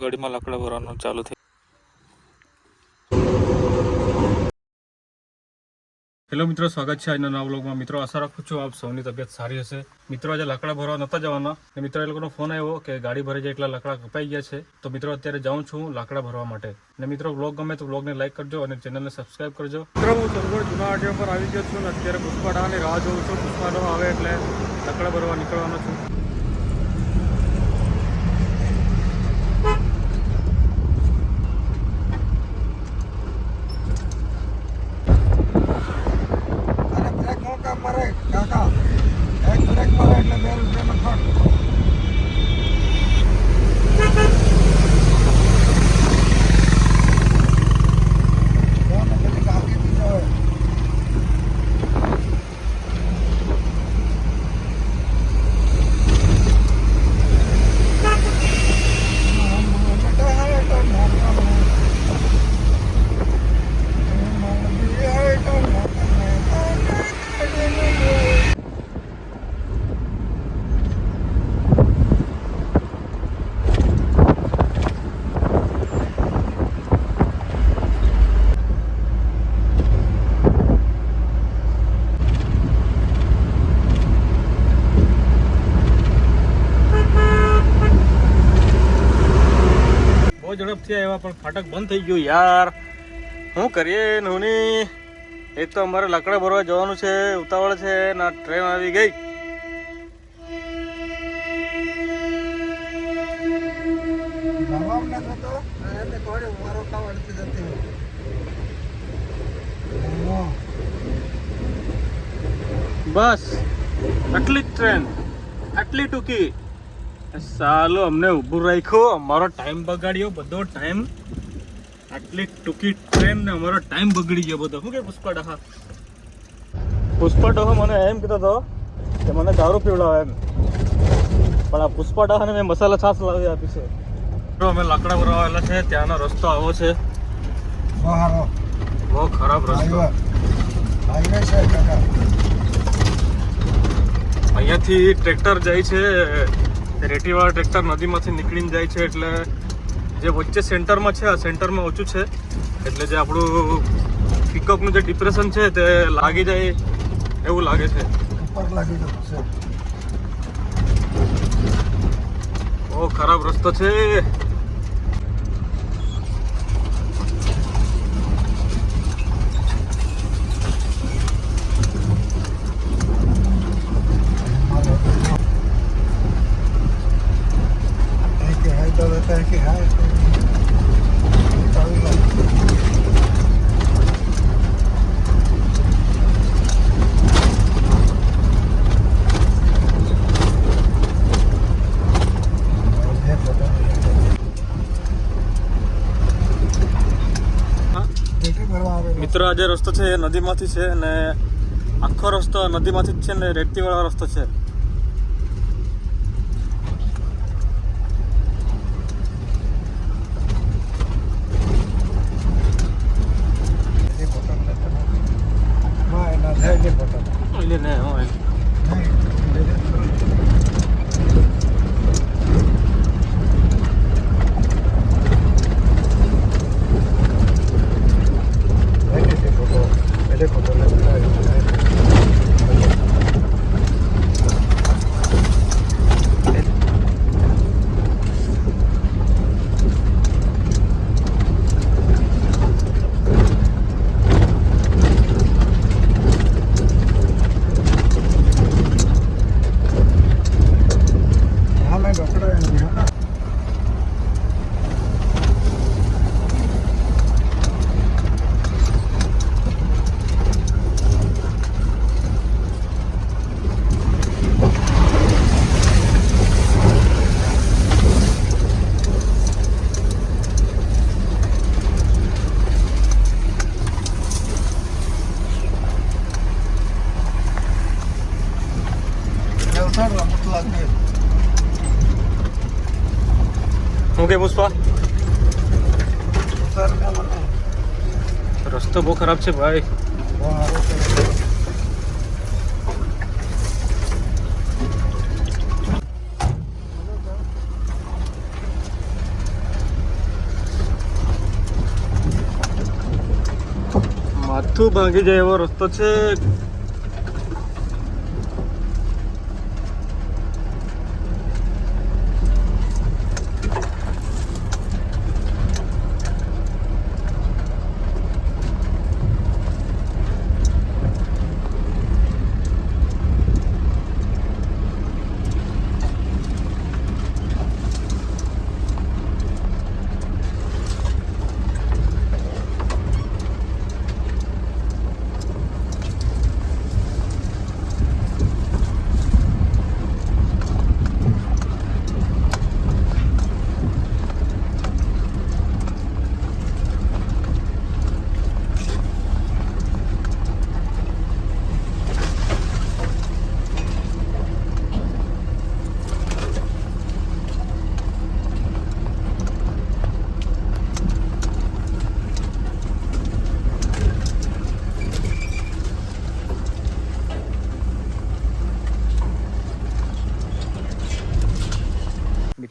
ગાડીમાં લાકડા ભરવાનું ચાલુ થઈ હેલો મિત્રો સ્વાગત છે આજના નવા બ્લોગમાં મિત્રો આશા રાખું છું આપ સૌની તબિયત સારી હશે. મિત્રો આજે લાકડા ભરવા નહોતા જવાના. ને મિત્રો એ લોકોનો ફોન આવ્યો કે ગાડી ભરી જાય એટલા લાકડા કપાઈ ગયા છે. તો મિત્રો અત્યારે જાઉં છું લાકડા ભરવા માટે. ને મિત્રો વ્લોગ ગમે તો બ્લોગને લાઈક કરજો અને ચેનલને સબસ્ક્રાઇબ કરજો. મિત્રો હું સોનગઢ જૂના આડિયો પર આવી ગયો છું ને અત્યારે પુષ્પાડાની રાહ જોઉં છું. પુષ્પાડો આવે એટલે લાકડા ભરવા નીકળવાનો છું અરે બ્રેક મોકા મારે કાકા એક બ્રેક મારે એટલે બે રૂપિયાનો ખર્ચ કોને પેલી કાકી દીધો હોય ઝડપથી આવ્યા પણ ફાટક બંધ થઈ ગયું યાર. શું કરીએ નોની? એક તો અમારે લકડા ભરવા જવાનું છે ઉતાવળ છે ના ટ્રેન આવી ગઈ. બસ આટલી જ ટ્રેન આટલી ટૂંકી. સાલો અમને ઊભું રાખ્યો. અમારો ટાઈમ બગાડ્યો બધો ટાઈમ આટલી ટૂંકી ટ્રેન ને અમારો ટાઈમ બગડી ગયો બધો. શું કે પુષ્પા ડહા? પુષ્પા ડહો મને એમ કહેતો હતો કે મને દારૂ પીવડાવે એમ. પણ આ પુષ્પા ડહાને મેં મસાલા છાશ લાવી આપી છે. અમે લાકડા ભરાવેલા આવેલા છે ત્યાંનો રસ્તો આવો છે. બહુ ખરાબ રસ્તો. અહીંયાથી ટ્રેક્ટર જાય છે રેતીવાળા ટ્રેક્ટર નદીમાંથી નીકળીને જાય છે એટલે જે વચ્ચે સેન્ટરમાં છે આ સેન્ટરમાં ઓછું છે. એટલે જે આપણું પિકઅપનું જે ડિપ્રેશન છે તે લાગી જાય એવું લાગે છે. બહુ ખરાબ રસ્તો છે. જે રસ્તો છે એ નદીમાંથી છે અને આખો રસ્તો નદીમાંથી જ છે ને રેતીવાળો રસ્તો છે. પુષ્પા રસ્તો બહુ ખરાબ છે ભાઈ. માથું ભાંગી જાય એવો રસ્તો છે.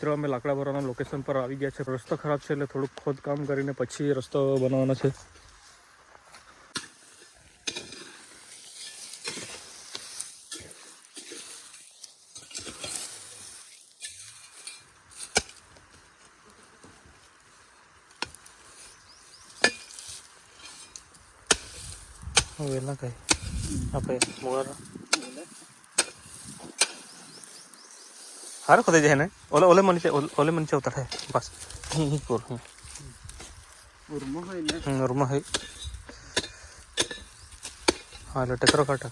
મિત્રો, અમે લાકડા ભરવાના લોકેશન પર આવી ગયા છે. રસ્તો ખરાબ છે એટલે થોડુંક ખોદકામ કરીને પછી રસ્તો બનાવવાનો છે. વેલા કઈ આપણે મોરા હારો ખોદે જાય ને ઓલે ઓલે મને ઓલે મને ઉતાર થાય બસ કોર હું રૂમ હે એટલે ટેકરો કાઢ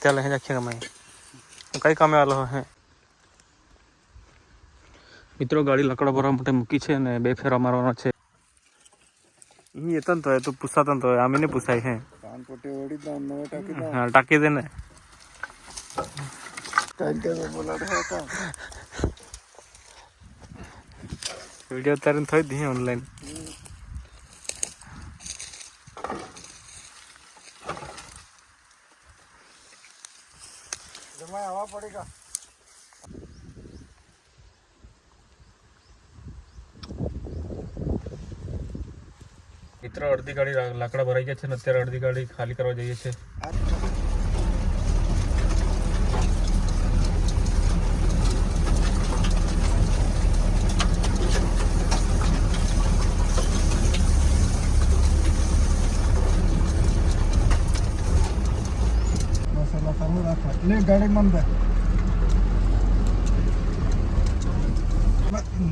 ચાલે હે જાખે કમાઈ કઈ કામે આલો હે મિત્રો ગાડી લકડા ભરવા માટે મૂકી છે અને બે ફેરા મારવાનો છે. અહીં येतं તો એ તો પૂછાતા તો આમે ને પૂછાય હે. કાન પોટે ઓડી દો નવે ટાકી દો હા ટાકી દે ને. ટાઈમ કે? વીડિયો થઈ દી ઓનલાઈન અડધી ગાડી લાકડા ભરાઈ ગયા છે ને અત્યારે અડધી ગાડી ખાલી કરવા જઈએ છે ગાડી મન દે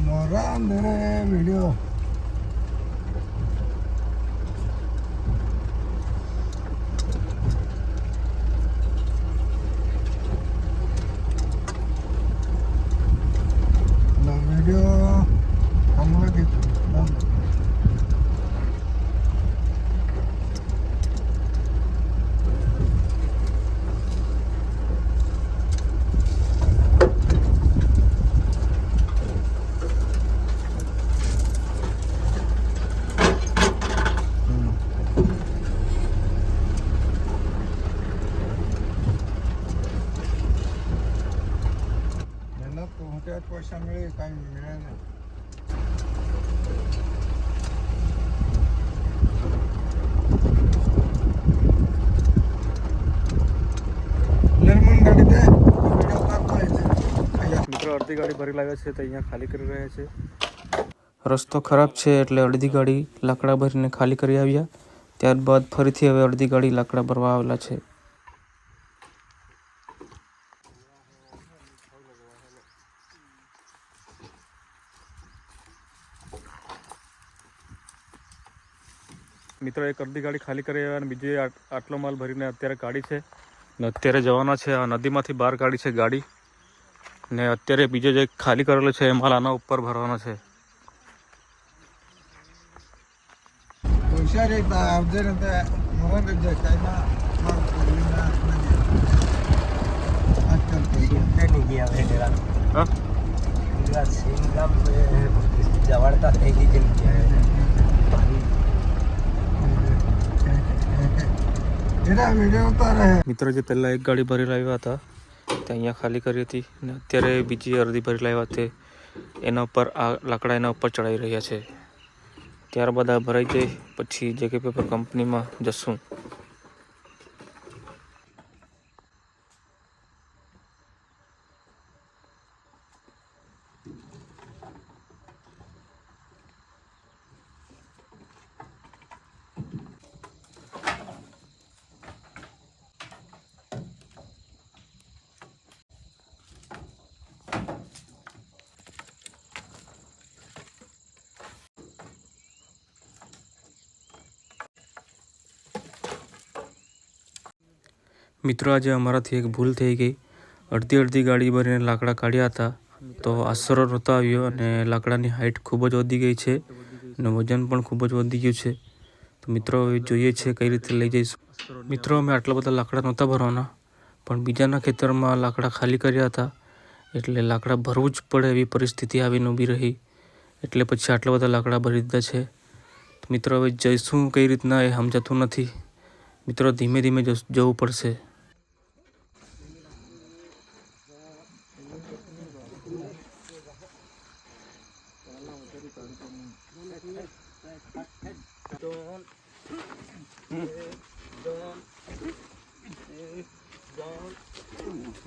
મોરા અંદર વિડિયો હમણાં કીધું મહેનત તો હું ત્યાં જ પૈસા મળે કાંઈ મળે નહીં નિર્મળ ગાડી દે વીડિયો ઉતારતો હોય છે અહીંયા મિત્રો, અડધી ગાડી ભરી લાવ્યા છે તો અહીંયા ખાલી કરી રહ્યા છે. રસ્તો ખરાબ છે એટલે અડધી ગાડી લાકડા ભરીને ખાલી કરી આવ્યા. ત્યારબાદ ફરીથી હવે અડધી ગાડી લાકડા ભરવા આવેલા છે. મિત્રો એક અડધી ગાડી ખાલી કરી આવ્યા અને બીજી આટલો માલ ભરીને અત્યારે ગાડી છે. ને અત્યારે જવાના છે આ નદીમાંથી બહાર કાઢી છે ગાડી. ને અત્યારે બીજો જે ખાલી કરેલો છે એ માલ આના ઉપર ભરવાનો છે. હોશિયારી તા આવજે ને ઉતારે મિત્રો, જે પહેલાં એક ગાડી ભરી લાવ્યા હતા, તે અહીંયા ખાલી કરી હતી અને અત્યારે બીજી અડધી ભરી લાવ્યા તે એના ઉપર આ લાકડા એના ઉપર ચડાવી રહ્યા છે. ત્યારબાદ આ ભરાઈ જાય, પછી જે કે પેપર કંપનીમાં જશું. મિત્રો, આજે અમારાથી એક ભૂલ થઈ ગઈ. અડધી અડધી ગાડી ભરીને લાકડા કાઢ્યા હતા. તો આશરો નહોતો આવ્યો અને લાકડાની હાઇટ ખૂબ જ વધી ગઈ છે અને વજન પણ ખૂબ જ વધી ગયું છે. તો મિત્રો, હવે જોઈએ છે કઈ રીતે લઈ જઈશું. મિત્રો, અમે આટલા બધા લાકડા નહોતા ભરવાના, પણ બીજાના ખેતરમાં લાકડા ખાલી કર્યા હતા. એટલે લાકડા ભરવું જ પડે એવી પરિસ્થિતિ આવીને ઊભી રહી. એટલે પછી આટલા બધા લાકડા ભરી દીધા છે. મિત્રો, હવે જઈશું કઈ રીતના એ સમજાતું નથી. મિત્રો, ધીમે ધીમે જવું પડશે.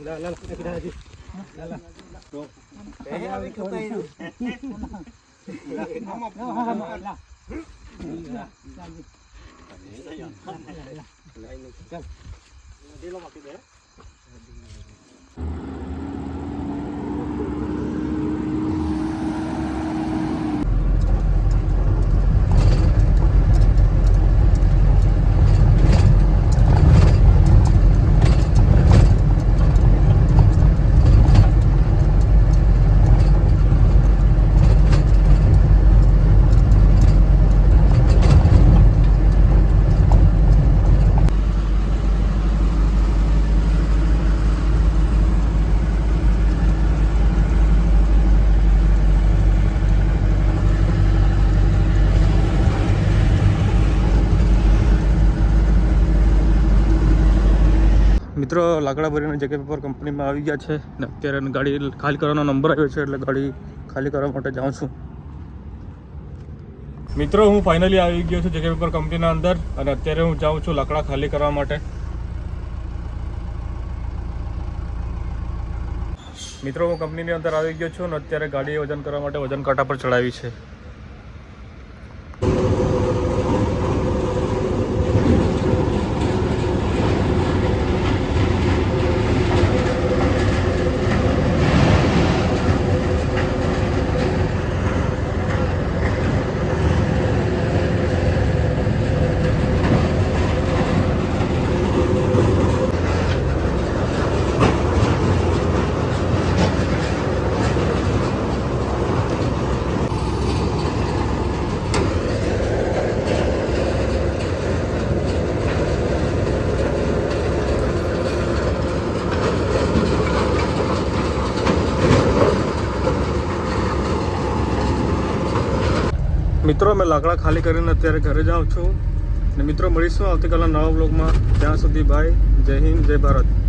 Wala, wala, kita na dito. Wala. Kaya abi ko tayo. Mama, mama, wala. Wala. Wala. Wala. Wala. Wala. લાકડા ભરીને જગ્યા પેપર કંપનીમાં આવી ગયા છે ને અત્યારે ગાડી ખાલી કરવાનો નંબર આવ્યો છે એટલે ગાડી ખાલી કરવા માટે જાઉં છું. મિત્રો, હું ફાઇનલી આવી ગયો છું જગ્યા પેપર કંપનીના અંદર અને અત્યારે હું જાઉં છું લાકડા ખાલી કરવા માટે. મિત્રો, હું કંપનીની અંદર આવી ગયો છું અને અત્યારે ગાડી વજન કરવા માટે વજન કાંટા પર ચડાવી છે. મિત્રો મેં લાકડા ખાલી કરીને અત્યારે ઘરે જાઉં છું. અને મિત્રો, મળીશું આવતીકાલના નવા બ્લોગમાં ત્યાં સુધી ભાઈ જય હિન્દ, જય ભારત.